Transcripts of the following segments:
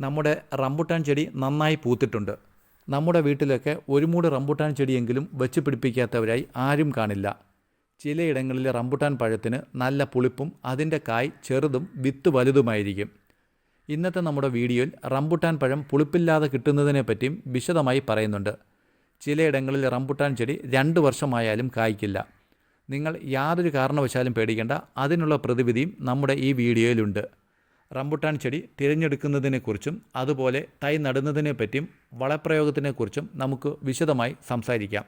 നമ്മുടെ റംബുട്ടാൻ ചെടി നന്നായി പൂത്തിട്ടുണ്ട്. നമ്മുടെ വീട്ടിലൊക്കെ ഒരു മൂട് റംബുട്ടാൻ ചെടിയെങ്കിലും വെച്ച് പിടിപ്പിക്കാത്തവരായി ആരും കാണില്ല. ചിലയിടങ്ങളിലെ റംബുട്ടാൻ പഴത്തിന് നല്ല പുളിപ്പും അതിന്റെ കായ് ചെറുതും വിത്ത് വലുതുമായിരിക്കും. ഇന്നത്തെ നമ്മുടെ വീഡിയോയിൽ റംബുട്ടാൻ പഴം പുളിപ്പില്ലാതെ കിട്ടുന്നതിനെ പറ്റിയും വിശദമായി പറയുന്നുണ്ട്. ചിലയിടങ്ങളിൽ റംബുട്ടാൻ ചെടി രണ്ട് വർഷമായാലും കായ്ക്കില്ല. നിങ്ങൾ യാതൊരു കാരണവശാലും പേടിക്കേണ്ട അതിനുള്ള പ്രതിവിധിയും നമ്മുടെ ഈ വീഡിയോയിലുണ്ട്. റംബുട്ടാൻ ചെടി തിരഞ്ഞെടുക്കുന്നതിനെക്കുറിച്ചും അതുപോലെ തൈ നടുന്നതിനെ പറ്റിയും വളപ്രയോഗത്തിനെക്കുറിച്ചും നമുക്ക് വിശദമായി സംസാരിക്കാം.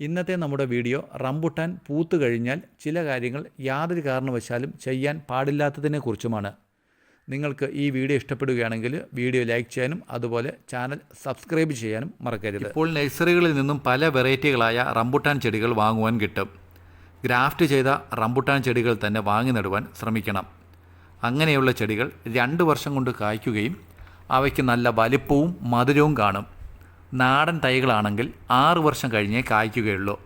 ഇന്നത്തെ നമ്മുടെ വീഡിയോ റംബുട്ടാൻ പൂത്തു കഴിഞ്ഞാൽ ചില കാര്യങ്ങൾ യാതൊരു കാരണവശാലും ചെയ്യാൻ പാടില്ലാത്തതിനെക്കുറിച്ചുമാണ്. നിങ്ങൾക്ക് ഈ വീഡിയോ ഇഷ്ടപ്പെടുകയാണെങ്കിൽ വീഡിയോ ലൈക്ക് ചെയ്യാനും അതുപോലെ ചാനൽ സബ്സ്ക്രൈബ് ചെയ്യാനും മറക്കരുത്. ഇപ്പോൾ നഴ്സറികളിൽ നിന്നും പല വെറൈറ്റികളായ റംബുട്ടാൻ ചെടികൾ വാങ്ങുവാൻ കിട്ടും. ഗ്രാഫ്റ്റ് ചെയ്ത റംബുട്ടാൻ ചെടികൾ തന്നെ വാങ്ങി നടുവാൻ ശ്രമിക്കണം. അങ്ങനെയുള്ള ചെടികൾ രണ്ട് വർഷം കൊണ്ട് കായ്ക്കുകയും അവയ്ക്ക് നല്ല വലിപ്പവും മധുരവും കാണും. നാടൻ തൈകളാണെങ്കിൽ ആറ് വർഷം കഴിഞ്ഞേ കായ്ക്കുകയുള്ളൂ.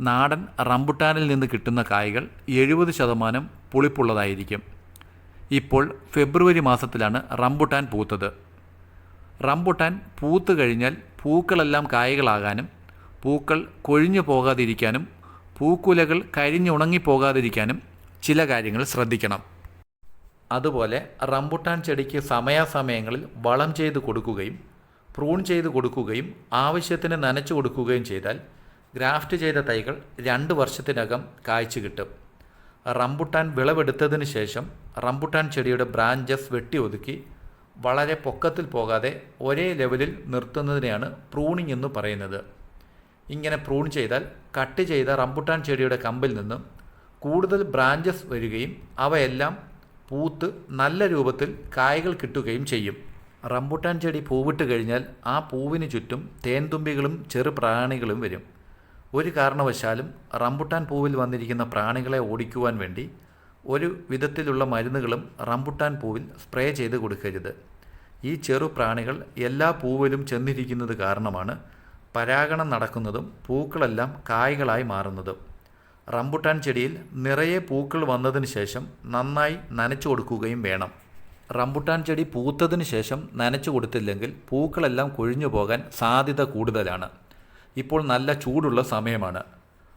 നാടൻ റംബുട്ടാനിൽ നിന്ന് കിട്ടുന്ന കായകൾ എഴുപത് ശതമാനം പുളിപ്പുള്ളതായിരിക്കും. ഇപ്പോൾ ഫെബ്രുവരി മാസത്തിലാണ് റംബുട്ടാൻ പൂത്തത്. റംബുട്ടാൻ പൂത്തു കഴിഞ്ഞാൽ പൂക്കളെല്ലാം കായകളാകാനും പൂക്കൾ കൊഴിഞ്ഞു പോകാതിരിക്കാനും പൂക്കുലകൾ കരിഞ്ഞുണങ്ങിപ്പോകാതിരിക്കാനും ചില കാര്യങ്ങൾ ശ്രദ്ധിക്കണം. അതുപോലെ റംബുട്ടാൻ ചെടിക്ക് സമയാസമയങ്ങളിൽ വളം ചെയ്ത് കൊടുക്കുകയും പ്രൂൺ ചെയ്ത് കൊടുക്കുകയും ആവശ്യത്തിന് നനച്ചു കൊടുക്കുകയും ചെയ്താൽ ഗ്രാഫ്റ്റ് ചെയ്ത തൈകൾ രണ്ട് വർഷത്തിനകം കായ്ച്ചു കിട്ടും. റംബുട്ടാൻ വിളവെടുത്തതിന് ശേഷം റംബുട്ടാൻ ചെടിയുടെ ബ്രാഞ്ചസ് വെട്ടി ഒതുക്കി വളരെ പൊക്കത്തിൽ പോകാതെ ഒരേ ലെവലിൽ നിർത്തുന്നതിനെയാണ് പ്രൂണിംഗ് എന്ന് പറയുന്നത്. ഇങ്ങനെ പ്രൂൺ ചെയ്താൽ കട്ട് ചെയ്ത റംബുട്ടാൻ ചെടിയുടെ കമ്പിൽ നിന്നും കൂടുതൽ ബ്രാഞ്ചസ് വരികയും അവയെല്ലാം പൂത്ത് നല്ല രൂപത്തിൽ കായകൾ കിട്ടുകയും ചെയ്യും. റംബുട്ടാൻ ചെടി പൂവിട്ട് കഴിഞ്ഞാൽ ആ പൂവിന് ചുറ്റും തേൻതുമ്പികളും ചെറു പ്രാണികളും വരും. ഒരു കാരണവശാലും റംബുട്ടാൻ പൂവിൽ വന്നിരിക്കുന്ന പ്രാണികളെ ഓടിക്കുവാൻ വേണ്ടി ഒരു വിധത്തിലുള്ള മരുന്നുകളും റംബുട്ടാൻ പൂവിൽ സ്പ്രേ ചെയ്ത് കൊടുക്കരുത്. ഈ ചെറു പ്രാണികൾ എല്ലാ പൂവിലും ചെന്നിരിക്കുന്നത് കാരണമാണ് പരാഗണം നടക്കുന്നതും പൂക്കളെല്ലാം കായ്കളായി മാറുന്നതും. റംബുട്ടാൻ ചെടിയിൽ നിറയെ പൂക്കൾ വന്നതിന് ശേഷം നന്നായി നനച്ചു കൊടുക്കുകയും വേണം. റംബുട്ടാൻ ചെടി പൂത്തതിന് ശേഷം നനച്ചു കൊടുത്തില്ലെങ്കിൽ പൂക്കളെല്ലാം കൊഴിഞ്ഞു പോകാൻ സാധ്യത കൂടുതലാണ്. ഇപ്പോൾ നല്ല ചൂടുള്ള സമയമാണ്.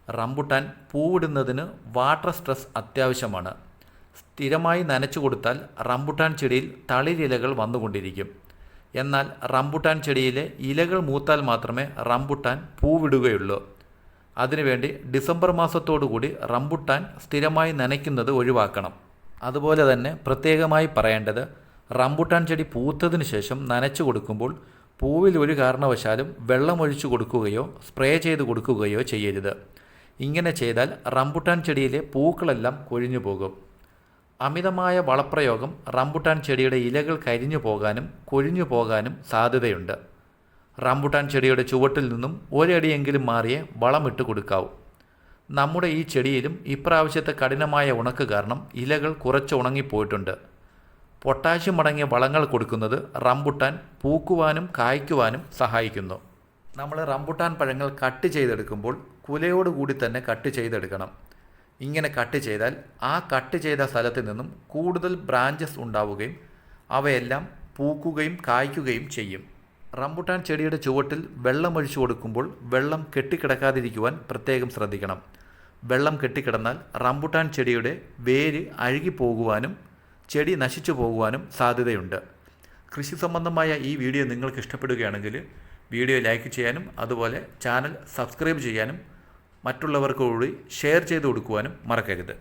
റംബുട്ടാൻ പൂവിടുന്നതിന് വാട്ടർ സ്ട്രെസ് അത്യാവശ്യമാണ്. സ്ഥിരമായി നനച്ചു കൊടുത്താൽ റംബുട്ടാൻ ചെടിയിൽ തളിരിലകൾ വന്നുകൊണ്ടിരിക്കും. എന്നാൽ റംബുട്ടാൻ ചെടിയിലെ ഇലകൾ മൂത്താൽ മാത്രമേ റംബുട്ടാൻ പൂവിടുകയുള്ളൂ. അതിനുവേണ്ടി ഡിസംബർ മാസത്തോടുകൂടി റംബുട്ടാൻ സ്ഥിരമായി നനയ്ക്കുന്നത് ഒഴിവാക്കണം. അതുപോലെ തന്നെ പ്രത്യേകമായി പറയേണ്ടത് റംബുട്ടാൻ ചെടി പൂത്തതിന് ശേഷം നനച്ചു കൊടുക്കുമ്പോൾ പൂവിൽ ഒരു കാരണവശാലും വെള്ളമൊഴിച്ചു കൊടുക്കുകയോ സ്പ്രേ ചെയ്ത് കൊടുക്കുകയോ ചെയ്യരുത്. ഇങ്ങനെ ചെയ്താൽ റംബുട്ടാൻ ചെടിയിലെ പൂക്കളെല്ലാം കൊഴിഞ്ഞു പോകും. അമിതമായ വളപ്രയോഗം റംബുട്ടാൻ ചെടിയുടെ ഇലകൾ കരിഞ്ഞു പോകാനും കൊഴിഞ്ഞു പോകാനും സാധ്യതയുണ്ട്. റംബുട്ടാൻ ചെടിയുടെ ചുവട്ടിൽ നിന്നും ഒരടിയെങ്കിലും മാറിയേ വളമിട്ട് കൊടുക്കാവൂ. നമ്മുടെ ഈ ചെടിയിലും ഇപ്രാവശ്യത്തെ കഠിനമായ ഉണക്ക് കാരണം ഇലകൾ കുറച്ച് ഉണങ്ങിപ്പോയിട്ടുണ്ട്. പൊട്ടാഷ്യം അടങ്ങിയ വളങ്ങൾ കൊടുക്കുന്നത് റംബുട്ടാൻ പൂക്കുവാനും കായ്ക്കുവാനും സഹായിക്കുന്നു. നമ്മൾ റംബുട്ടാൻ പഴങ്ങൾ കട്ട് ചെയ്തെടുക്കുമ്പോൾ കുലയോടുകൂടി തന്നെ കട്ട് ചെയ്തെടുക്കണം. ഇങ്ങനെ കട്ട് ചെയ്താൽ ആ കട്ട് ചെയ്ത സ്ഥലത്ത് നിന്നും കൂടുതൽ ബ്രാഞ്ചസ് ഉണ്ടാവുകയും അവയെല്ലാം പൂക്കുകയും കായ്ക്കുകയും ചെയ്യും. റംബുട്ടാൻ ചെടിയുടെ ചുവട്ടിൽ വെള്ളം ഒഴിച്ചു കൊടുക്കുമ്പോൾ വെള്ളം കെട്ടിക്കിടക്കാതിരിക്കുവാൻ പ്രത്യേകം ശ്രദ്ധിക്കണം. വെള്ളം കെട്ടിക്കിടന്നാൽ റംബുട്ടാൻ ചെടിയുടെ വേര് അഴുകിപ്പോകുവാനും ചെടി നശിച്ചു പോകുവാനും സാധ്യതയുണ്ട്. കൃഷി സംബന്ധമായ ഈ വീഡിയോ നിങ്ങൾക്ക് ഇഷ്ടപ്പെടുകയാണെങ്കിൽ വീഡിയോ ലൈക്ക് ചെയ്യാനും അതുപോലെ ചാനൽ സബ്സ്ക്രൈബ് ചെയ്യാനും മറ്റുള്ളവർക്ക് കൂടി ഷെയർ ചെയ്ത് കൊടുക്കുവാനും മറക്കരുത്.